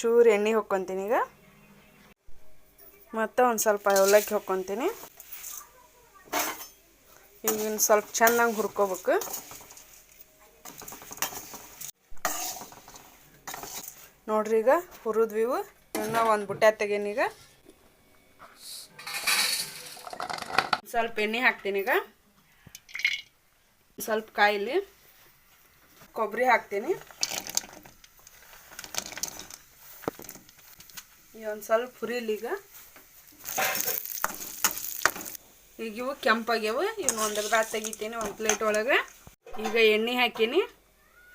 ಚೂರು ಎಣ್ಣೆ ಹೊಕ್ಕೊತೀನಿ ಈಗ. ಮತ್ತು ಒಂದು ಸ್ವಲ್ಪ ಅವಲಕ್ಕಿ ಹೊಕ್ಕೊತೀನಿ. ಈಗ ಇನ್ನು ಸ್ವಲ್ಪ ಚೆನ್ನಾಗಿ ಹುರ್ಕೋಬೇಕು. ನೋಡ್ರಿ ಈಗ ಹುರಿದ್ವಿ ಇವು ಇನ್ನೂ ಒಂದು ಬುಟ್ಟಿ ಈಗ. ಸ್ವಲ್ಪ ಎಣ್ಣೆ ಹಾಕ್ತೀನಿ ಈಗ. ಸ್ವಲ್ಪ ಕಾಯಿಲಿ ಕೊಬ್ಬರಿ ಹಾಕ್ತೀನಿ. ಒಂದು ಸ್ವಲ್ಪ ಹುರಿಲಿ ಈಗ. ಈಗ ಇವು ಕೆಂಪಾಗ್ಯಾವ. ಒಂದು ಒಂದರ್ದ ತೆಗಿತೀನಿ, ಒಂದು ಪ್ಲೇಟ್ ಒಳಗೆ. ಈಗ ಎಣ್ಣೆ ಹಾಕೀನಿ,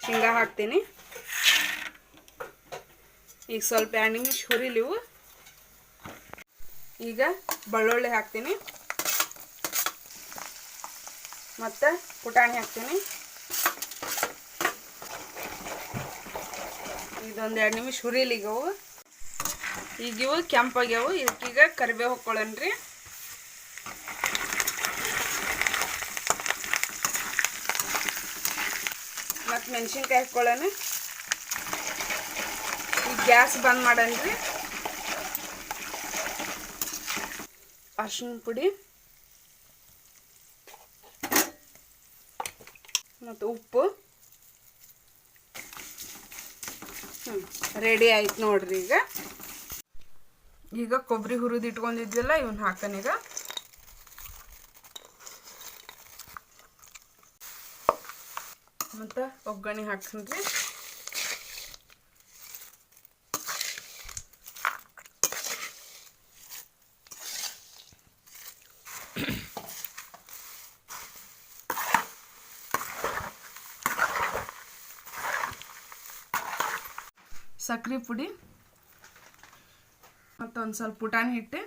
ಶೇಂಗಾ ಹಾಕ್ತೀನಿ. ಈಗ ಸ್ವಲ್ಪ ನಿಮಿಷ ಹುರಿಲಿ ಇವು ಈಗ ಬೆಳ್ಳುಳ್ಳಿ ಹಾಕ್ತೀನಿ. ಮತ್ತು ಪುಟಾಣಿ ಹಾಕ್ತೀನಿ. ಇದೊಂದು ಎರಡು ನಿಮಿಷ ಹುರಿಲಿ ಈಗ ಇವು ಕೆಂಪಾಗ್ಯಾವು. ಇದಕ್ಕೀಗ ಕರಿಬೇವು ಹಾಕ್ಕೊಳ್ಳೋಣ್ರಿ ಮತ್ತು ಮೆಣಸಿನ್ಕಾಯಿ ಹಾಕ್ಕೊಳ್ಳೋಣ ಈಗ ಗ್ಯಾಸ್ ಬಂದ್ ಮಾಡನ್ರಿ. ಅರ್ಶಿನ ಪುಡಿ. ಮತ್ತು ಉಪ್ಪು. ಹ್ಞೂ ರೆಡಿ ಆಯ್ತು ನೋಡ್ರಿ ಈಗ. ಈಗ ಕೊಬ್ಬರಿ ಹುರಿದು ಇಟ್ಕೊಂಡಿದ್ವಲ್ಲ ಇವನ್ನ ಹಾಕನೀಗ ಮತ್ತು ಒಗ್ಗರಣೆ ಹಾಕ್ತೀನಿ ಸಕ್ರೆ ಪುಡಿ. ಮತ್ತು ಒಂದು ಸ್ವಲ್ಪ ಪುಟಾಣಿ ಹಿಟ್ಟು